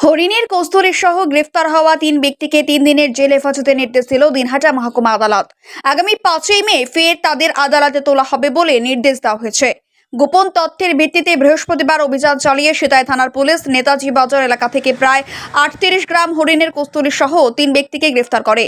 হরিণের কস্তুরের সহ গ্রেফতার হওয়া তিন ব্যক্তিকে তিন দিনের জেল হেফাজতে নির্দেশ দিল দিনহাটা মহকুমা আদালত। আগামী পাঁচই মে ফের তাদের আদালতে তোলা হবে বলে নির্দেশ দেওয়া হয়েছে। গোপন তথ্যের ভিত্তিতে বৃহস্পতিবার অভিযান চালিয়ে সেতাই থানার পুলিশ নেতাজি বাজার এলাকা থেকে প্রায় আটত্রিশ গ্রাম হরিণের কস্তুরী সহ তিন ব্যক্তিকে গ্রেফতার করে।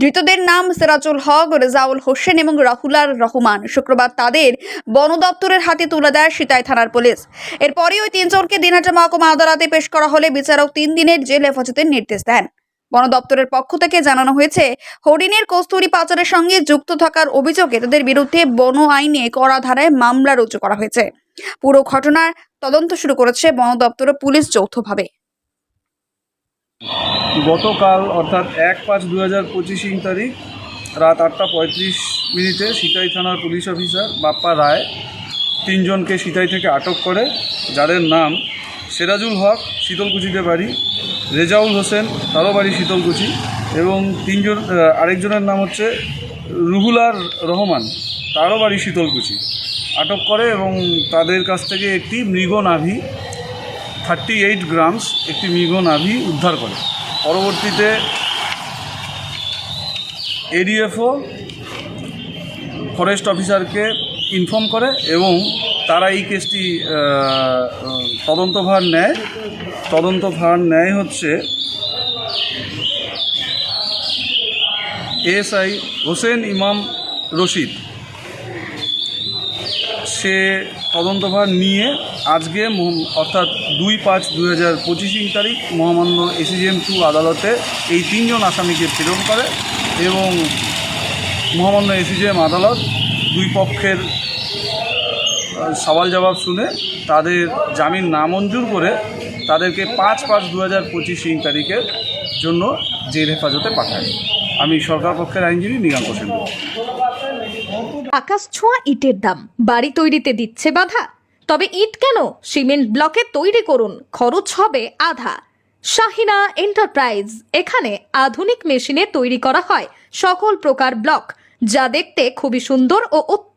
ধৃতদের নাম সিরাজুল হক, রেজাউল হোসেন এবং রাহুলার রহমান। শুক্রবার তাদের বন দপ্তরের হাতে তুলে দেয় সিতাই থানার পুলিশ। এরপরই ওই তিনজনকে দিনহাটা মহকুমা আদালতে পেশ করা হলে বিচারক তিন দিনের জেল হেফাজতের নির্দেশ দেন। বন দপ্তরের পক্ষ থেকে জানানো হয়েছে, হরিণের কস্তুরি পাচারের সঙ্গে যুক্ত থাকার অভিযোগে তাদের বিরুদ্ধে বন আইনে কড়া ধারায় মামলা রুজু করা হয়েছে। পুরো ঘটনার তদন্ত শুরু করেছে বন দপ্তর পুলিশ যৌথভাবে। গতকাল অর্থাৎ এক পাঁচ দু হাজার পঁচিশ তারিখ রাত আটটা পঁয়ত্রিশ মিনিটে সিতাই থানার পুলিশ অফিসার বাপ্পা রায় তিনজনকে সিতাই থেকে আটক করে, যাদের নাম সেরাজুল হক, শীতলকুচিতে বাড়ি রেজাউল হোসেন তারও বাড়ি শীতলকুচি এবং তিনজন আরেকজনের নাম হচ্ছে রুহুলার রহমান তারও বাড়ি শীতলকুচি। আটক করে এবং তাদের কাছ থেকে একটি মৃগনাভি থার্টি এইট গ্রামস একটি মৃগ নাভি উদ্ধার করে। পরবর্তীতে এডিএফও ফরেস্ট অফিসারকে ইনফর্ম করে এবং তারা এই কেসটি তদন্তভার নেয়। তদন্তভার নেয় হচ্ছে এএসআই হোসেন ইমাম রশিদ। সে তদন্তভার নিয়ে আজকে অর্থাৎ দুই পাঁচ দুই হাজার পঁচিশ তারিখ মহামান্য এসিজিএম টু আদালতে এই তিনজন আসামিকে প্রেরণ করে এবং মহামান্য এসিজিএম আদালত দুই পক্ষের সওয়াল জবাব শুনে তাদের জামিন নামঞ্জুর করে তাদেরকে পাঁচ পাঁচ দু হাজার পঁচিশ তারিখের জন্য জেল হেফাজতে পাঠায়। আমি সরকার পক্ষের আইনজীবী মৃগাঙ্ক সেন আকাশ ছোঁয়া ইটের দাম। বাড়ি তৈরিতে দিচ্ছে বাধা। তবে ইট কেন? সিমেন্ট ব্লকে তৈরি করুন। খরচ হবে আধা। শাহিনা এন্টারপ্রাইজ। এখানে আধুনিক মেশিনে তৈরি করা হয় সকল প্রকার ব্লক। যা দেখতে খুবই সুন্দর ও